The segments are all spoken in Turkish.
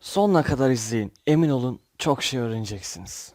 Sonuna kadar izleyin. Emin olun çok şey öğreneceksiniz.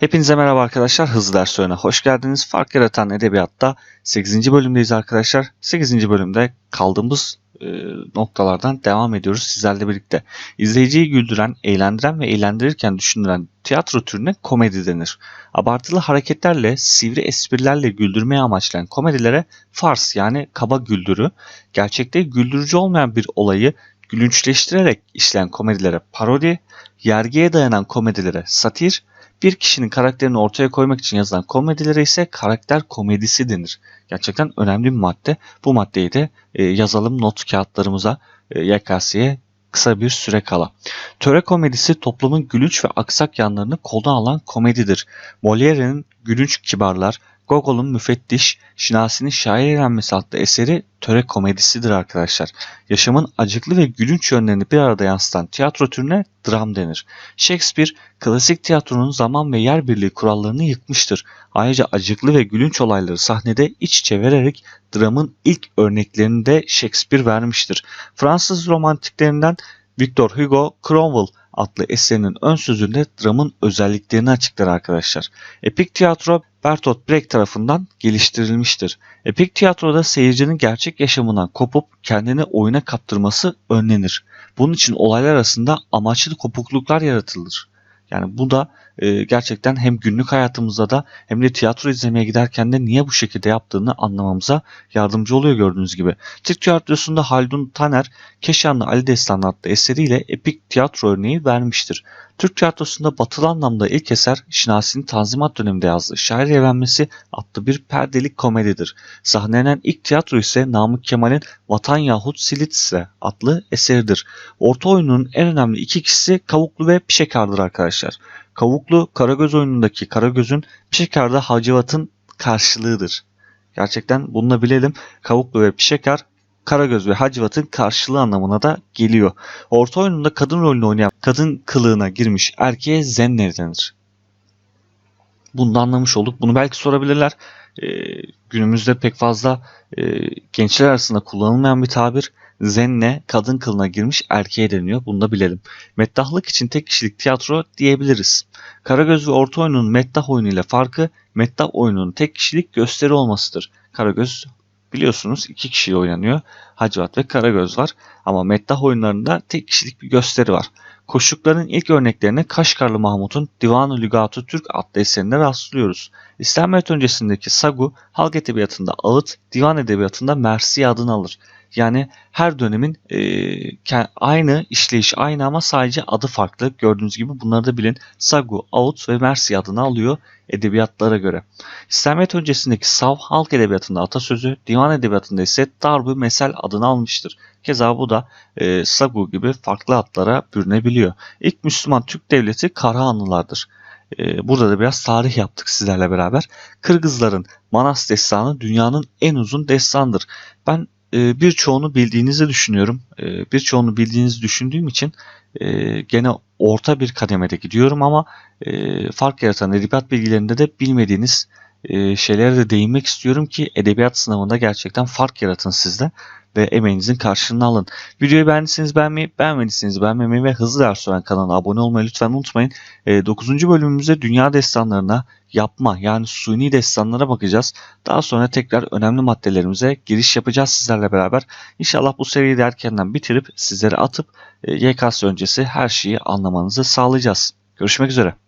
Hepinize merhaba arkadaşlar. Hızlı ders öğüne hoş geldiniz. Fark yaratan edebiyatta 8. bölümdeyiz arkadaşlar. 8. bölümde kaldığımız e, noktalardan devam ediyoruz sizlerle birlikte. İzleyiciyi güldüren, eğlendiren ve eğlendirirken düşündüren tiyatro türüne komedi denir. Abartılı hareketlerle, sivri esprilerle güldürmeye amaçlayan komedilere fars yani kaba güldürü, gerçekte güldürücü olmayan bir olayı gülünçleştirerek işleyen komedilere parodi, yergiye dayanan komedilere satir, bir kişinin karakterini ortaya koymak için yazılan komedilere ise karakter komedisi denir. Gerçekten önemli bir madde. Bu maddeyi de e, yazalım not kağıtlarımıza e, YKS'ye kısa bir süre kala. Töre komedisi toplumun gülünç ve aksak yanlarını koldan alan komedidir. Molière'nin Gülünç Kibarlar, Gogol'un Müfettiş, Şinasi'nin Şair Eğlenmesi adlı eseri töre komedisidir arkadaşlar. Yaşamın acıklı ve gülünç yönlerini bir arada yansıtan tiyatro türüne dram denir. Shakespeare, klasik tiyatronun zaman ve yer birliği kurallarını yıkmıştır. Ayrıca acıklı ve gülünç olayları sahnede iç içe vererek dramın ilk örneklerini de Shakespeare vermiştir. Fransız romantiklerinden Victor Hugo Cromwell adlı eserinin ön sözünde dramın özelliklerini açıklar arkadaşlar. Epik tiyatro Bertolt Brecht tarafından geliştirilmiştir. Epik tiyatroda seyircinin gerçek yaşamından kopup kendini oyuna kaptırması önlenir. Bunun için olaylar arasında amaçlı kopukluklar yaratılır. Yani bu da e, gerçekten hem günlük hayatımızda da hem de tiyatro izlemeye giderken de niye bu şekilde yaptığını anlamamıza yardımcı oluyor gördüğünüz gibi. Türk tiyatrosunda Haldun Taner, Keşanlı Ali Destan adlı eseriyle epik tiyatro örneği vermiştir. Türk tiyatrosunda batılı anlamda ilk eser Şinasi'nin Tanzimat döneminde yazdığı Şair Evlenmesi adlı bir perdelik komedidir. Sahnelenen ilk tiyatro ise Namık Kemal'in Vatan yahut Silitse adlı eseridir. Orta oyunun en önemli iki kişisi Kavuklu ve Pişekar'dır arkadaşlar. Kavuklu Karagöz oyunundaki Karagöz'ün Pişekar'da Hacivat'ın karşılığıdır. Gerçekten bunu da bilelim. Kavuklu ve Pişekar Karagöz ve Hacivat'ın karşılığı anlamına da geliyor. Orta oyununda kadın rolünü oynayan kadın kılığına girmiş erkeğe zenne denir. Bunu da anlamış olduk. Bunu belki sorabilirler. Ee, günümüzde pek fazla e, gençler arasında kullanılmayan bir tabir. Zenne kadın kılına girmiş erkeğe deniyor. Bunu da bilelim. Meddahlık için tek kişilik tiyatro diyebiliriz. Karagöz ve orta oyunun meddah oyunu ile farkı meddah oyununun tek kişilik gösteri olmasıdır. Karagöz biliyorsunuz iki kişiyle oynanıyor. Hacivat ve Karagöz var. Ama meddah oyunlarında tek kişilik bir gösteri var. Koşukların ilk örneklerine Kaşgarlı Mahmut'un Divan-ı Lügat-ı Türk adlı eserinde rastlıyoruz. İslamiyet öncesindeki Sagu, halk edebiyatında ağıt, divan edebiyatında mersi adını alır. Yani her dönemin e, aynı işleyiş aynı ama sadece adı farklı. Gördüğünüz gibi bunları da bilin. Sagu, ağıt ve mersi adını alıyor edebiyatlara göre. İslamiyet öncesindeki sav halk edebiyatında atasözü, divan edebiyatında ise darbu mesel adını almıştır. Keza bu da e, Sagu gibi farklı adlara bürünebiliyor. İlk Müslüman Türk devleti Karahanlılardır. Burada da biraz tarih yaptık sizlerle beraber. Kırgızların Manas destanı dünyanın en uzun destandır. Ben e, birçoğunu bildiğinizi düşünüyorum. E, birçoğunu bildiğinizi düşündüğüm için e, gene orta bir kademede gidiyorum ama e, fark yaratan edebiyat bilgilerinde de bilmediğiniz e, şeylere de değinmek istiyorum ki edebiyat sınavında gerçekten fark yaratın sizde ve emeğinizin karşılığını alın. Videoyu beğendiyseniz beğenmeyi, beğenmediyseniz beğenmemeyi ve Hızlı Ders Öğren kanalına abone olmayı lütfen unutmayın. E, 9. bölümümüzde dünya destanlarına yapma yani suni destanlara bakacağız. Daha sonra tekrar önemli maddelerimize giriş yapacağız sizlerle beraber. İnşallah bu seriyi de erkenden bitirip sizlere atıp e, YKS öncesi her şeyi anlamanızı sağlayacağız. Görüşmek üzere.